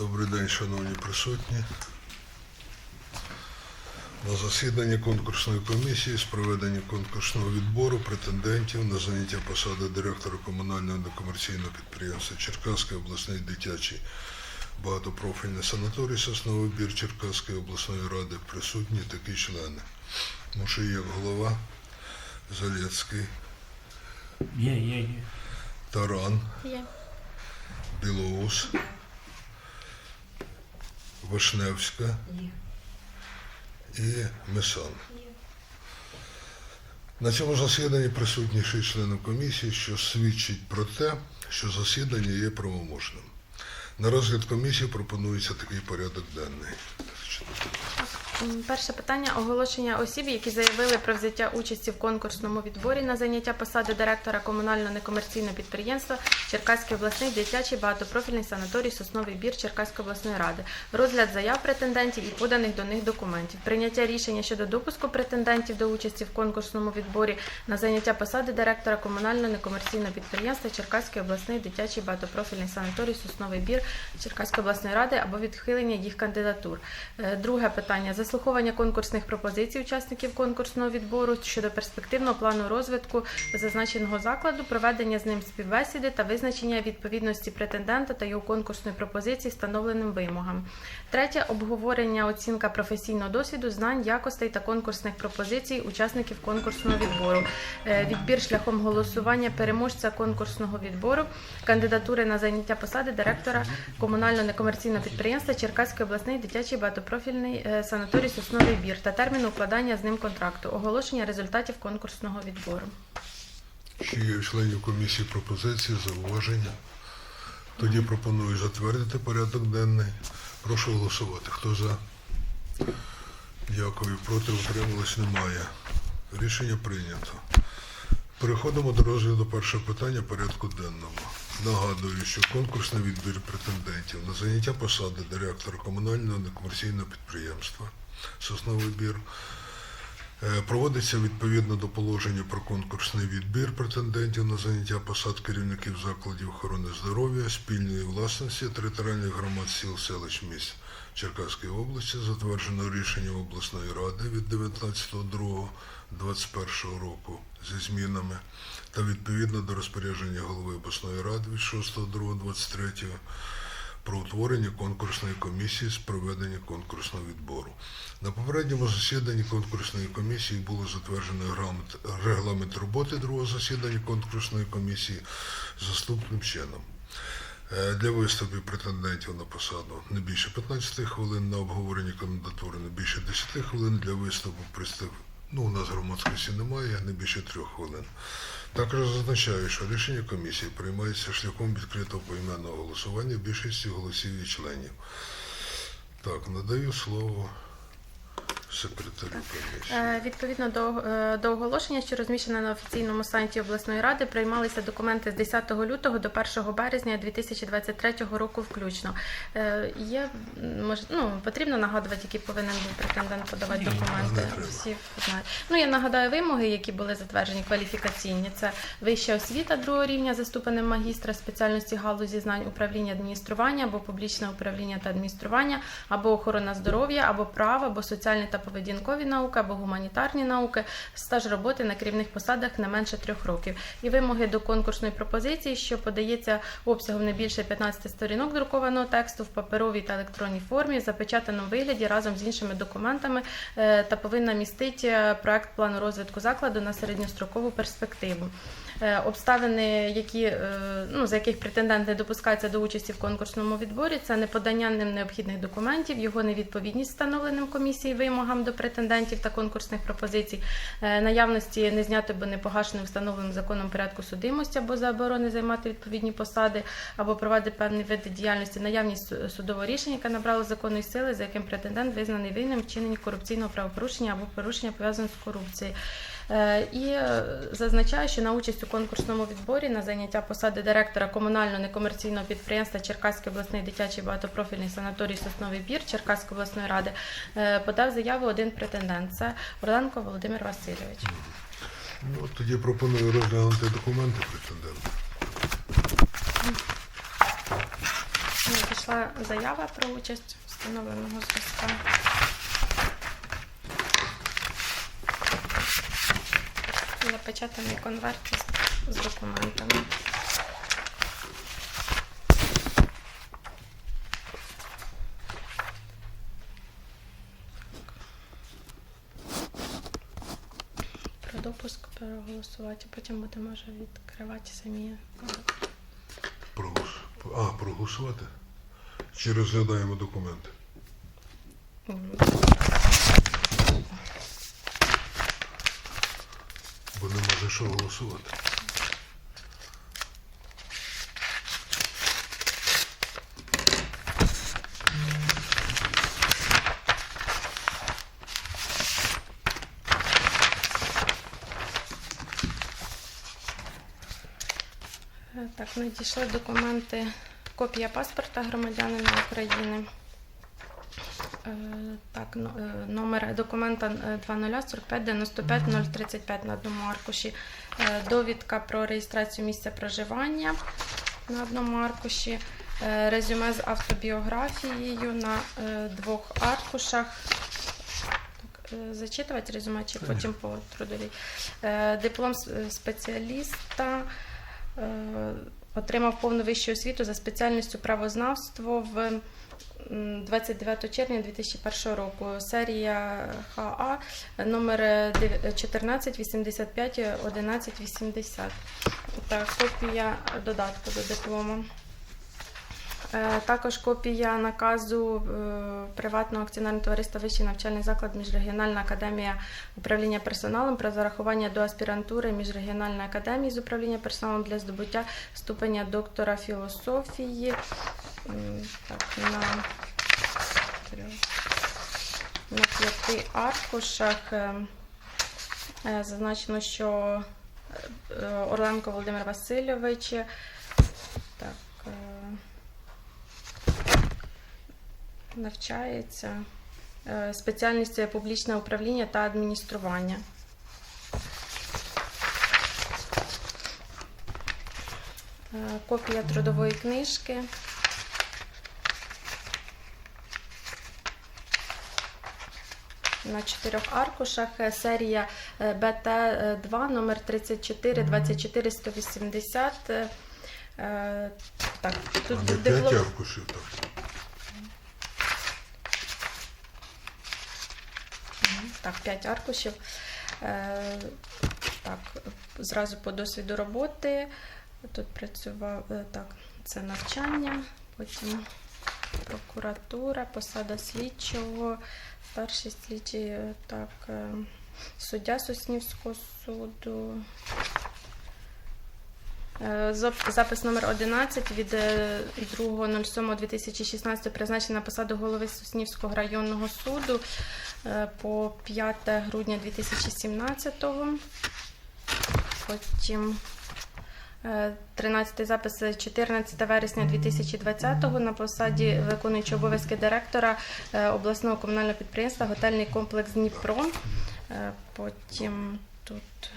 Добрий день, шановні присутні. На засіданні конкурсної комісії з проведення конкурсного відбору претендентів на заняття посади директора комунального некомерційного підприємства Черкаської обласної дитячий багатопрофільний санаторій Сосновий бір Черкаської обласної ради присутні такі члени. Мушиєв голова, Залєцький, Є, є, є. Таран, Є. Білоус, Вишневська і Месан. На цьому засіданні присутні шість членів комісії, що свідчить про те, що засідання є правоможним. На розгляд комісії пропонується такий порядок денний. Перше питання оголошення осіб, які заявили про взяття участі в конкурсному відборі на заняття посади директора комунального некомерційного підприємства Черкаський обласний дитячий багатопрофільний санаторій Сосновий бір Черкаської обласної ради, розгляд заяв претендентів і поданих до них документів, прийняття рішення щодо допуску претендентів до участі в конкурсному відборі на заняття посади директора комунального некомерційного підприємства Черкаський обласний дитячий багатопрофільний санаторій Сосновий бір Черкаської обласної ради або відхилення їх кандидатур. Е, Друге питання заслуховування конкурсних пропозицій учасників конкурсного відбору щодо перспективного плану розвитку зазначеного закладу, проведення з ним співбесіди та визначення відповідності претендента та його конкурсної пропозиції встановленим вимогам. Третє обговорення оцінка професійного досвіду, знань, якостей та конкурсних пропозицій учасників конкурсного відбору. Е, Відбір шляхом голосування переможця конкурсного відбору, кандидатури на заняття посади директора комунального некомерційного підприємства Черкаський обласний дитячий багатопрофільний е, санаторій Сосновий бір та термін укладання з ним контракту, оголошення результатів конкурсного відбору. Чи є членів комісії пропозиції, зауваження? Тоді пропоную затвердити порядок денний. Прошу голосувати. Хто за? Дякую. Проти утрималось немає. Рішення прийнято. Переходимо до розгляду першого питання порядку денного. Нагадую, що конкурсний відбір претендентів на заняття посади директора комунального некомерційного підприємства Сосновий бір Е, Проводиться відповідно до положення про конкурсний відбір претендентів на заняття посад керівників закладів охорони здоров'я, спільної власності територіальних громад сіл, селищ, міст Черкаської області, затверджено рішенням обласної ради від 19.02.21 року зі змінами та відповідно до розпорядження голови обласної ради від 6.02.23 про утворення конкурсної комісії з проведення конкурсного відбору. На попередньому засіданні конкурсної комісії було затверджено регламент, роботи другого засідання конкурсної комісії заступним чином. Е, Для виступів претендентів на посаду не більше 15 хвилин, на обговорення кандидатури не більше 10 хвилин, для виступу пристав. Ну, у нас громадськості немає, не більше трьох хвилин. Також зазначаю, що рішення комісії приймається шляхом відкритого поіменного голосування більшості голосів і членів. Так, надаю слово секретарю комісії. Е, Відповідно до, е, до оголошення, що розміщене на офіційному сайті обласної ради, приймалися документи з 10 лютого до 1 березня 2023 року включно. Е, Є може, ну, потрібно нагадувати, який повинен був претендент подавати Ні, документи. не. Всі знають. Ну я нагадаю вимоги, які були затверджені кваліфікаційні. Це вища освіта другого рівня за ступенем магістра спеціальності галузі знань управління адміністрування або публічне управління та адміністрування, або охорона здоров'я, або право, або соціальні та поведінкові науки, або гуманітарні науки, стаж роботи на керівних посадах не менше трьох років. І вимоги до конкурсної пропозиції, що подається обсягом не більше 15 сторінок друкованого тексту в паперовій та електронній формі, запечатаному вигляді разом з іншими документами е, та повинна містити е, проект плану розвитку закладу на середньострокову перспективу. Е, Обставини, які е, ну за яких претендент не допускається до участі в конкурсному відборі, це неподання ним необхідних документів, його невідповідність встановленим комісії вимогам до претендентів та конкурсних пропозицій, е, наявності не знято або не погашено встановленим законом порядку судимості або заборони займати відповідні посади, або провадити певні види діяльності, наявність судового рішення, яке набрало законної сили, за яким претендент визнаний винним вчинення корупційного правопорушення або порушення пов'язаного з корупцією. Е, І е, зазначаю, що на участь у конкурсному відборі на заняття посади директора комунального некомерційного підприємства Черкаський обласний дитячий багатопрофільний санаторій Сосновий бір Черкаської обласної ради е, подав заяву один претендент. Це Орленко Володимир Васильович. Ну, тоді пропоную розглянути документи претендента. Надійшла заява про участь встановленого зразка. Запечатаний конверт з, з документами. Про допуск проголосувати, потім будемо вже відкривати самі. Проголос... А, проголосувати? Чи розглядаємо документи? М, Бо нема за що голосувати. Так, надійшли документи, копія паспорта громадянина України. Е, Так, е, номер документа е, 2045 95 035 на одному аркуші. Е, Довідка про реєстрацію місця проживання на одному аркуші. Е, Резюме з автобіографією на е, двох аркушах. Е, Зачитувати резюме чи потім по трудовій. Е, Диплом спеціаліста. Е, Отримав повну вищу освіту за спеціальністю правознавство в 29 червня 2001 року. Серія ХА номер дев- 14 85 11 80. Та копія додатку до диплому. Е, Також копія наказу е, приватного акціонерного товариства Вищий навчальний заклад Міжрегіональна академія управління персоналом про зарахування до аспірантури Міжрегіональної академії з управління персоналом для здобуття ступеня доктора філософії. Так, на, на п'яти аркушах е, е, зазначено, що е, Орленко Володимир Васильович. Так. е, навчається е, спеціальність публічне управління та адміністрування. Е, Копія трудової книжки. На чотирьох аркушах е, серія БТ-2 номер 34 24 180. Е, е, Так, тут диплом- аркушів так. Так, 5 аркушів. Е, так, зразу по досвіду роботи. Тут працював е, так, це навчання, потім прокуратура, посада слідчого, перший слідчий, е, так, суддя Соснівського суду. Запис номер 11 від е, 2.07.2016 призначений на посаду голови Соснівського районного суду по 5 грудня 2017-го. Потім е, 13 запис 14 вересня 2020-го на посаді виконуючого обов'язки директора е, обласного комунального підприємства Готельний комплекс Дніпро. Е, Потім тут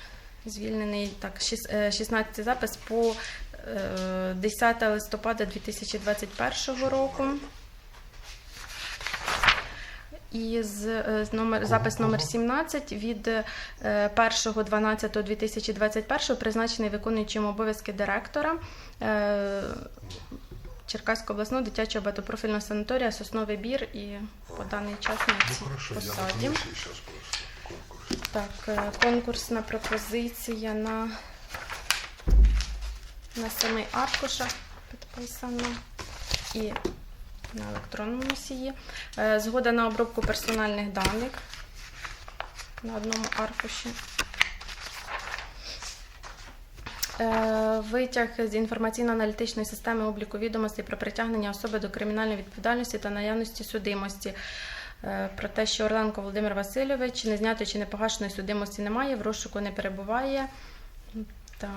звільнений так, е, 16 запис по е, 10 листопада 2021 року. І з, е, з номер, запис номер 17 від е, 1.12.2021 призначений виконуючим обов'язки директора е, Черкаського обласного дитячого багатопрофільного санаторія Сосновий бір і по даний час на Ну цій посаді. конкурс. Так, е, конкурсна пропозиція на, на семи аркушах підписана і на електронному носії. Е, Згода на обробку персональних даних на одному аркуші. Е, Витяг з інформаційно-аналітичної системи обліку відомостей про притягнення особи до кримінальної відповідальності та наявності судимості. Е, Про те, що Орленко Володимир Васильович не знятої чи непогашеної судимості немає, в розшуку не перебуває. Так.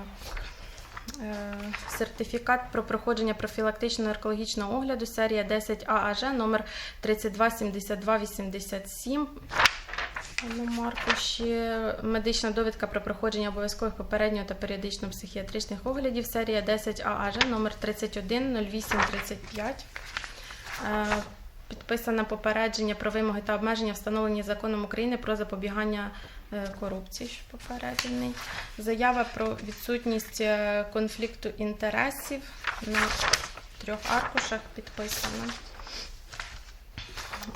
Е, Сертифікат про проходження профілактичного наркологічного огляду серія 10 ААЖ номер 327287 одному аркуші медична довідка про проходження обов'язкових попереднього та періодичного психіатричних оглядів. Серія 10 ААЖ номер 310835. Е, Підписане попередження про вимоги та обмеження, встановлені законом України про запобігання корупції, що попереджений. Заява про відсутність е, конфлікту інтересів на трьох аркушах підписана.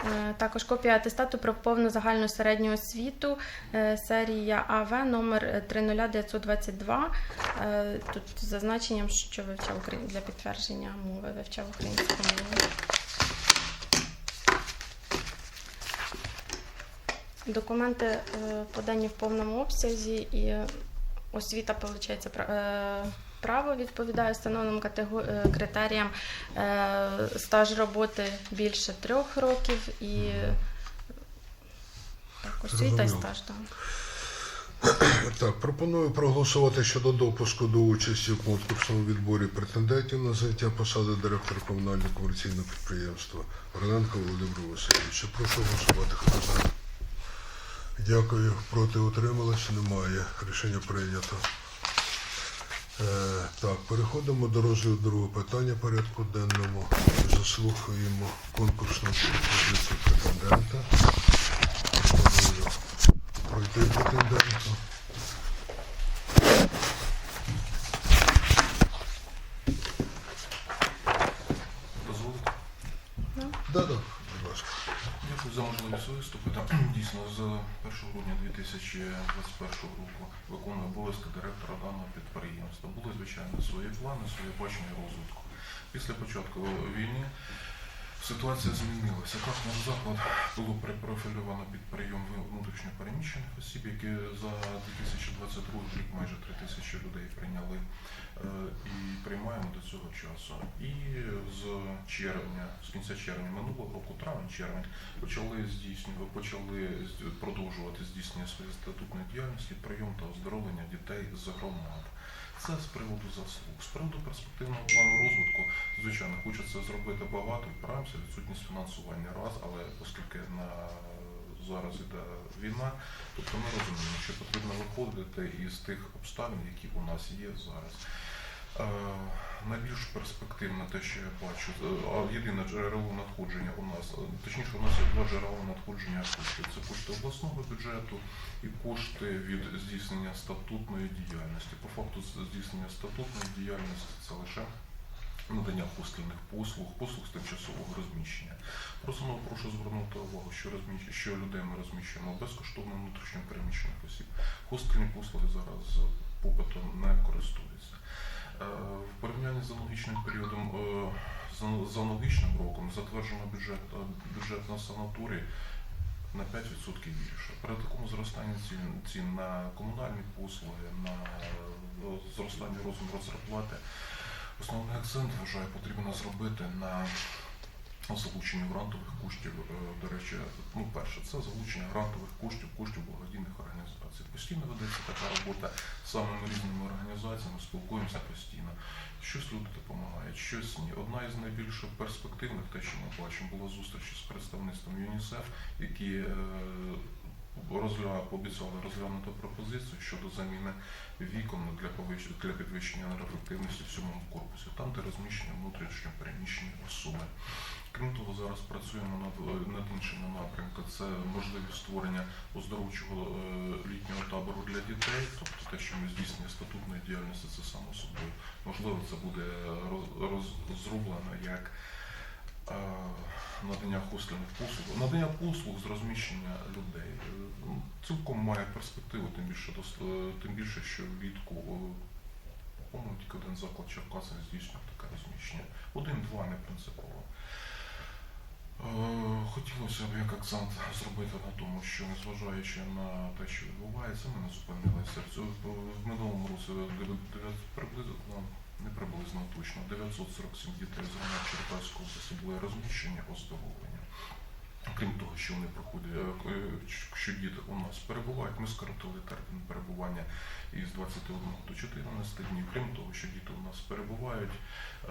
Е, Також копія атестату про повну загальну середню освіту, е, серія АВ номер 30922. Е, Тут зазначенням, що вивчав для підтвердження мови, вивчав українську мову. Документи е, подані в повному обсязі і освіта, виходить, право відповідає встановленим е, критеріям. Е, Стаж роботи більше трьох років і так, освіта і стаж. Так. Так, пропоную проголосувати щодо допуску до участі в конкурсному відборі претендентів на заняття посади директора комунального комерційного підприємства Орленко Володимира Васильовича. Прошу голосувати. Хто за? Дякую. Проти утрималися? Немає. Рішення прийнято. Е, так, переходимо до розгляду другого питання порядку денному. Заслухаємо конкурсну пропозицію претендента. Пройти претенденту. Дозволите? Да, да, будь ласка. Дякую за можливість виступити. Дійсно, з 1 грудня 2021 року виконує обов'язки директора даного підприємства. Були, звичайно, свої плани, своє бачення розвитку. Після початку війни ситуація змінилася. Так, наш заклад було перепрофільовано під прийом внутрішньо переміщених осіб, які за 2022 рік майже 3 тисячі людей прийняли е, і приймаємо до цього часу. І з червня, з кінця червня минулого року, травень-червень, почали здійснювати, почали продовжувати здійснення своєї статутної діяльності, прийом та оздоровлення дітей з громад. Це з приводу заслуг. З приводу перспективного плану розвитку, звичайно, хочеться зробити багато, впираємося, відсутність фінансування раз, але оскільки на зараз іде війна, тобто ми розуміємо, що потрібно виходити із тих обставин, які у нас є зараз. Найбільш перспективне те, що я бачу, а єдине джерело надходження у нас, точніше, у нас є два джерела надходження коштів. Це кошти обласного бюджету і кошти від здійснення статутної діяльності. По факту здійснення статутної діяльності це лише надання хостельних послуг, послуг з тимчасового розміщення. Просто ну, прошу звернути увагу, що розміщ... що людей ми розміщуємо безкоштовно внутрішньо переміщених осіб. Хостельні послуги зараз попитом не користуються. Е, В порівнянні з аналогічним періодом, е, з- аналогічним роком затверджено бюджет, е, бюджет на санаторій на 5% більше. При такому зростанні цін, цін на комунальні послуги, на зростанні розміру зарплати, основний акцент, вважаю, потрібно зробити на залученні грантових коштів. Е, До речі, ну перше, це залучення грантових коштів, коштів благодійних організацій. Постійно ведеться така робота з самими різними організаціями, спілкуємося постійно. Щось люди допомагають, щось ні. Одна із найбільш перспективних, те, що ми бачимо, була зустріч з представництвом ЮНІСЕФ, які е, розгля- пообіцяли розглянути пропозицію щодо заміни вікон для для підвищення енергоефективності в сьомому корпусі, там, де розміщені внутрішньо переміщені особи. Крім того, зараз працюємо над, над іншими напрямками. Це можливість створення оздоровчого е, літнього табору для дітей, тобто те, що ми здійснюємо статутної діяльності, це само собою. Можливо, це буде роз, роз- як е, надання хостельних послуг. Надання послуг з розміщення людей цілком має перспективу, тим більше тим більше, що влітку е, по-моєму, тільки один заклад Черкаса здійснює таке розміщення. Один-два не принципово. Е, Хотілося б як акцент зробити на тому, що незважаючи на те, що відбувається, ми не зупинилися. В минулому році приблизно ну, не приблизно точно 947 дітей з Черкаської області були розміщені оздоровлення. Крім того, що вони проходять, е, е, що діти у нас перебувають, ми скоротили термін перебування із 21 до 14 днів. Крім того, що діти у нас перебувають, е,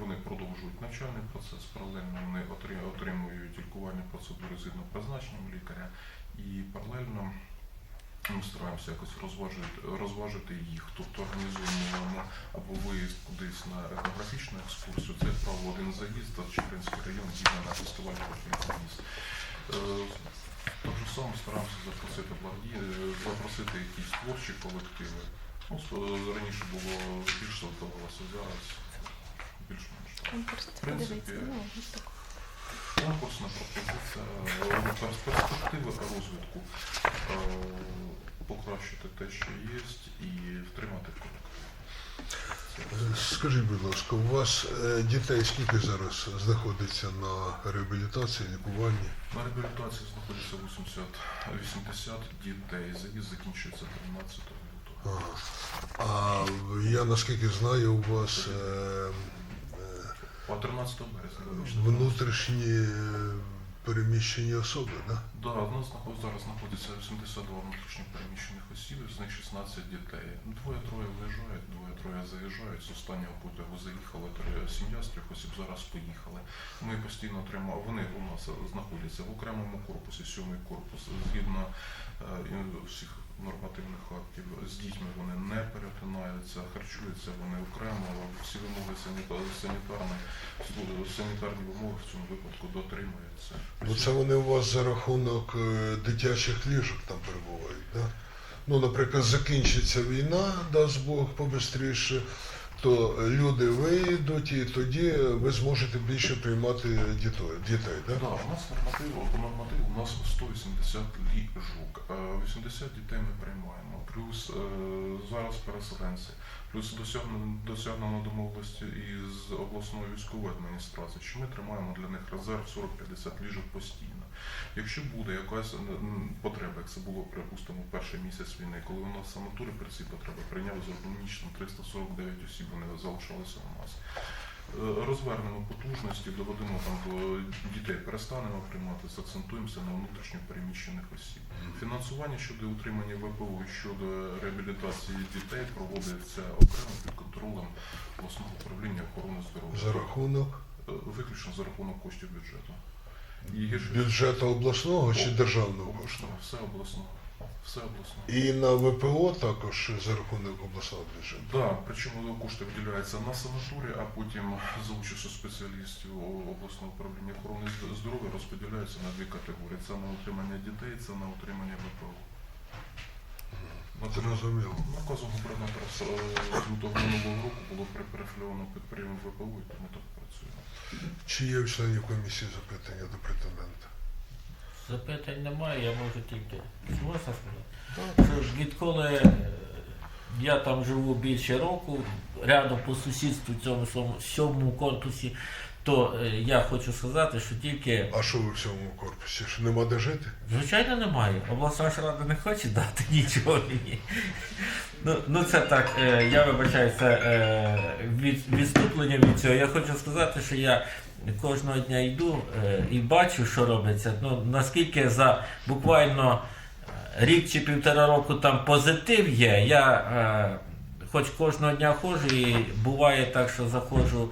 вони продовжують навчальний процес, паралельно вони отри- отримують лікувальні процедури згідно призначенням лікаря і паралельно Ми стараємося якось розважити, розважити їх, тобто організуємо або виїзд кудись на етнографічну екскурсію. Це, як правило, один заїзд, а Чепринський район їде на фестиваль «Профільний заїзд». Е, Так же само стараємося запросити благоді... е, запросити якісь творчі колективи. Ну, раніше було більш задавалося, зараз більш-менш. Конкурс, принципі, ну. Конкурсна пропозиція е, перспективи розвитку е, покращити те, що є, і втримати. Е, Скажіть, будь ласка, у вас е, дітей скільки зараз знаходиться на реабілітації, лікуванні? На реабілітації знаходиться 80, 80 дітей. Заїзд закінчується 13 лютого. Ага. А я наскільки знаю, у вас е, е, 13 березня внутрішні е, переміщені особи, да? Да, в нас знаход- зараз знаходиться 82 внутрішньо переміщених осіб, з них 16 дітей. Двоє-троє виїжджають, двоє-троє заїжджають. З останнього потягу заїхали троє сім'я з трьох осіб зараз поїхали. Ми постійно отримали, вони у нас знаходяться в окремому корпусі, сьомий корпус, згідно е, всіх нормативних актів. З дітьми вони не перетинаються, харчуються вони окремо, всі вимоги саніта- санітарні, санітарні вимоги в цьому випадку дотримуються. Ну це вони у вас за рахунок е, дитячих ліжок там перебувають, да? Ну, наприклад, закінчиться війна, дасть Бог побистріше, то люди вийдуть і тоді ви зможете більше приймати дітей, дітей да? Да, у нас норматив, по нормативу у нас 180 ліжок. Е, 80 дітей ми приймаємо. Плюс е, зараз переселенці. Плюс досягнено домовленості із обласною військовою адміністрацією, що ми тримаємо для них резерв 40-50 ліжок постійно. Якщо буде якась м, м, потреба, як це було, припустимо, перший місяць війни, коли у нас санаторій при цій потребі прийняв з одномічно 349 осіб, вони залишалися у нас. Е, Розвернемо потужності, доведемо там до дітей, перестанемо приймати, акцентуємося на внутрішньо переміщених осіб. Фінансування щодо утримання ВПО щодо реабілітації дітей проводиться окремо під контролем обласного управління охорони здоров'я. За рахунок Е, Виключно за рахунок коштів бюджету. Бюджету обласного чи державного кошту? все обласного. Все обласного. І на ВПО також за рахунок обласного бюджету. Да, причому кошти виділяються на санаторій, а потім за участю спеціалістів обласного управління охорони здоров'я розподіляються на дві категорії: це на утримання дітей, це на утримання ВПО. Зрозуміло. Наказом губернатора з е, лютого минулого року було перефільовано підприємство ВПО, і тому так. Чи є у членів комісії запитання до претендента? Запитань немає, я можу тільки можна сказати. Відколи е, я там живу більше року, рядом по сусідству в цьому сьомому корпусі, то е, я хочу сказати, що тільки А що ви в цьому корпусі? Що нема де жити? Звичайно, немає. Обласна ж рада не хоче дати нічого мені. Ну, ну це так, е, я вибачаю, це е, від, відступлення від цього. Я хочу сказати, що я кожного дня йду е, і бачу, що робиться. Ну, наскільки за буквально е, рік чи півтора року там позитив є, я е, хоч кожного дня ходжу, і буває так, що заходжу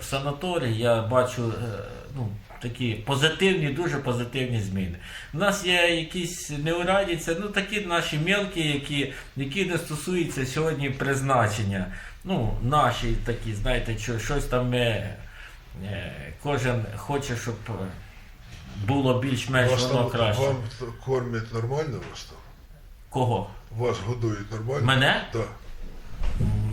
в санаторій, я бачу е, ну, такі позитивні, дуже позитивні зміни. У нас є якісь неурадіться, ну такі наші мелкі, які, які не стосуються сьогодні призначення. Ну, наші такі, знаєте, що, щось там ми, е, кожен хоче, щоб е, було більш-менш воно там краще. вам кормять нормально вас там? Кого? Вас годують нормально? Мене? Так.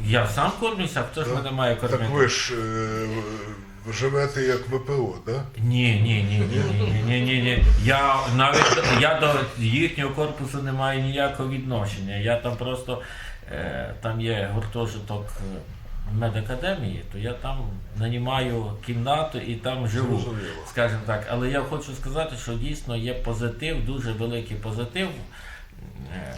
Я сам кормлюся, хто ж мене має кормити? Так ви ж е, живете як ВПО, так? Да? Ні, ні, ні, ні, ні, ні, ні, ні. Я навіть я до їхнього корпусу не маю ніякого відношення. Я там просто е, там є гуртожиток е, медакадемії, то я там нанімаю кімнату і там живу. Зрозуміло. Скажімо так, але я хочу сказати, що дійсно є позитив, дуже великий позитив е,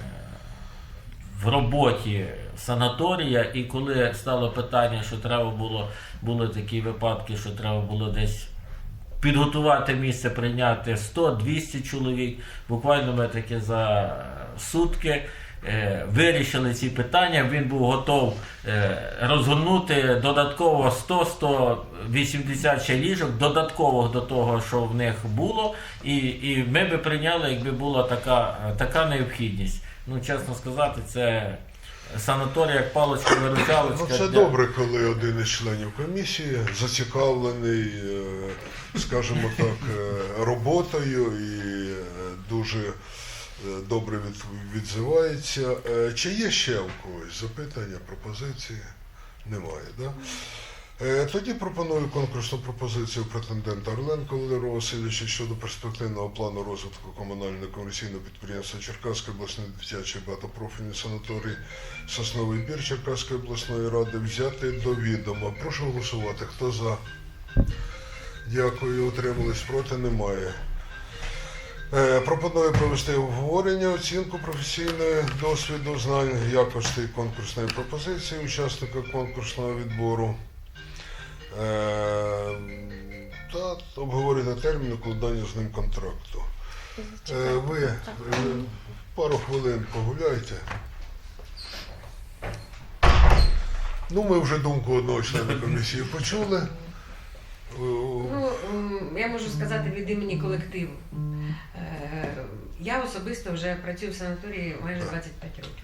в роботі санаторія. І коли стало питання, що треба було, були такі випадки, що треба було десь підготувати місце, прийняти 100-200 чоловік. Буквально ми таки за сутки е, вирішили ці питання. Він був готов е, розгорнути додатково 100-180 ще ліжок, додатково до того, що в них було. І, і ми би прийняли, якби була така, така необхідність. Ну, чесно сказати, це санаторій як паличка виручалочка Ну, це добре, коли один із членів комісії зацікавлений, е, скажімо так, е, роботою і е, дуже добре відзивається. Чи є ще у когось запитання, пропозиції? Немає, так? Да? Тоді пропоную конкурсну пропозицію претендента Орленко Володимира Васильовича щодо перспективного плану розвитку комунального комерційного підприємства Черкаської обласної дитячої багатопрофільний санаторій Сосновий бір Черкаської обласної ради взяти до відома. Прошу голосувати. Хто за? Дякую. Утримались проти немає. Е, Пропоную провести обговорення, оцінку професійної досвіду, знань, якостей конкурсної пропозиції учасника конкурсного відбору. Е, Та обговорити термін укладання з ним контракту. Е, Ви е, пару хвилин погуляйте. Ну, ми вже думку одного члена комісії почули. Ну, я можу сказати від імені колективу. Я особисто вже працюю в санаторії майже 25 років.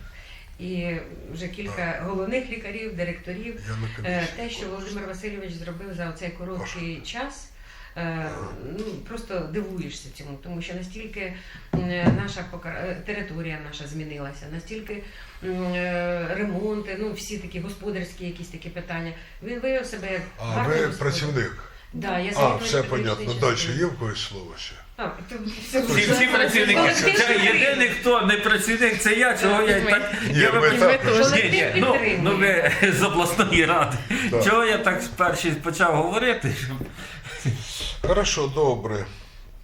І вже кілька головних лікарів, директорів. Е. Те, що Володимир Васильович зробив за цей короткий час, е, ну просто дивуєшся цьому, тому що настільки наша е, територія наша змінилася, настільки ремонти, ну всі такі господарські якісь такі питання. Він виявив себе як А ви працівник? Да, я А, все понятно. Далі є в когось слово ще? Всі, всі працівники. Це єдиний, хто не працівник, це я, чого я так. Я ми Ні, ні, ну, ну ви з обласної ради. Так. Чого я так перший почав говорити? Хорошо, добре.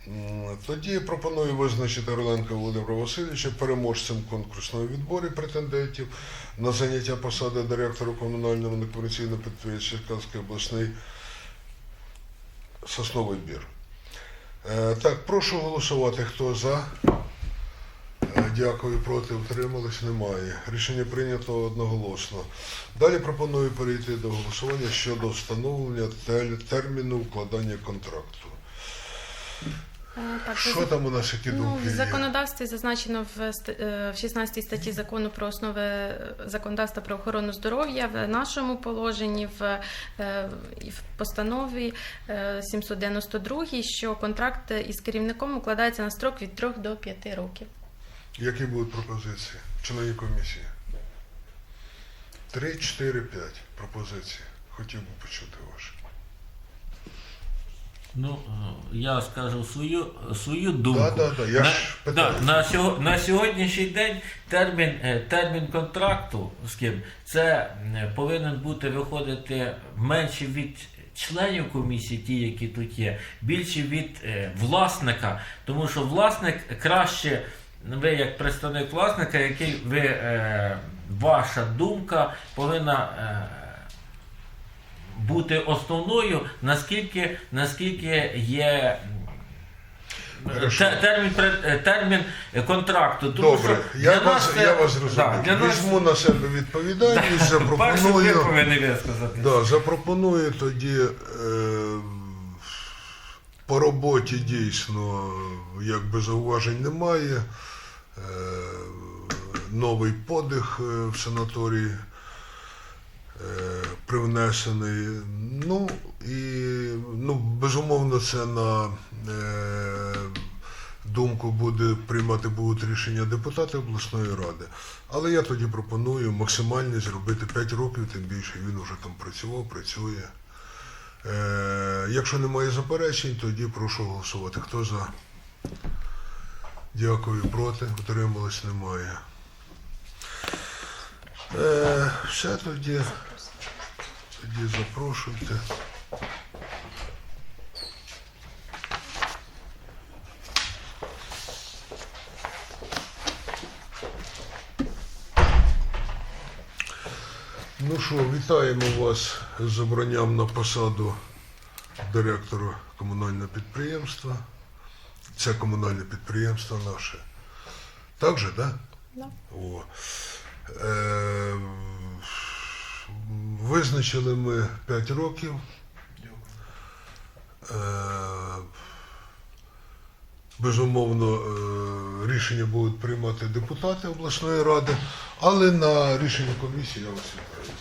М, Тоді пропоную визначити Орленка Володимира Васильовича переможцем конкурсного відбору претендентів на заняття посади директора комунального некомерційного підприємства Черкаської обласний Сосновий бір. Е, Так, прошу голосувати. Хто за? Е, Дякую, проти утримались, немає. Рішення прийнято одноголосно. Далі пропоную перейти до голосування щодо встановлення терміну укладання контракту. Е, Так, Що там у нас які Ну, думки? в законодавстві зазначено в, е, в 16 статті закону про основи е, законодавства про охорону здоров'я в нашому положенні в, в постанові е, 792, що контракт із керівником укладається на строк від 3 до 5 років. Які будуть пропозиції? Членів комісії? Три, чотири, п'ять пропозицій. Хотів би почути ваші. Ну, е, я скажу свою, свою думку. Да, да, да, я на, ж да, на, на сьогоднішній день термін, е, термін контракту з ким це е, повинен бути виходити менше від членів комісії, ті, які тут є, більше від власника, тому що власник краще. Ви як представник власника, який ви е, ваша думка повинна е, бути основною, наскільки, наскільки є термін, е, термін контракту. Тому Добре, що я для вас, нас я вас Да, зрозумів. для нас- Візьму на себе відповідальність, запропоную. Да, запропоную тоді е, по роботі дійсно якби зауважень немає. Е, новий подих е, в санаторії привнесений. Ну і ну, безумовно це на е, думку буде приймати будуть рішення депутати обласної ради. Але я тоді пропоную максимально зробити 5 років, тим більше він вже там працював, працює. Е, якщо немає заперечень, тоді прошу голосувати. Хто за? Дякую, проти. Утрималось немає. Е, все тоді. Тоді запрошуйте. Ну що, вітаємо вас з обранням на посаду директора комунального підприємства. Це комунальне підприємство наше. Так же, так? Да? Да. О. Е, визначили ми 5 років. Е, Безумовно, е, рішення будуть приймати депутати обласної ради, але на рішення комісії я вас вітаю.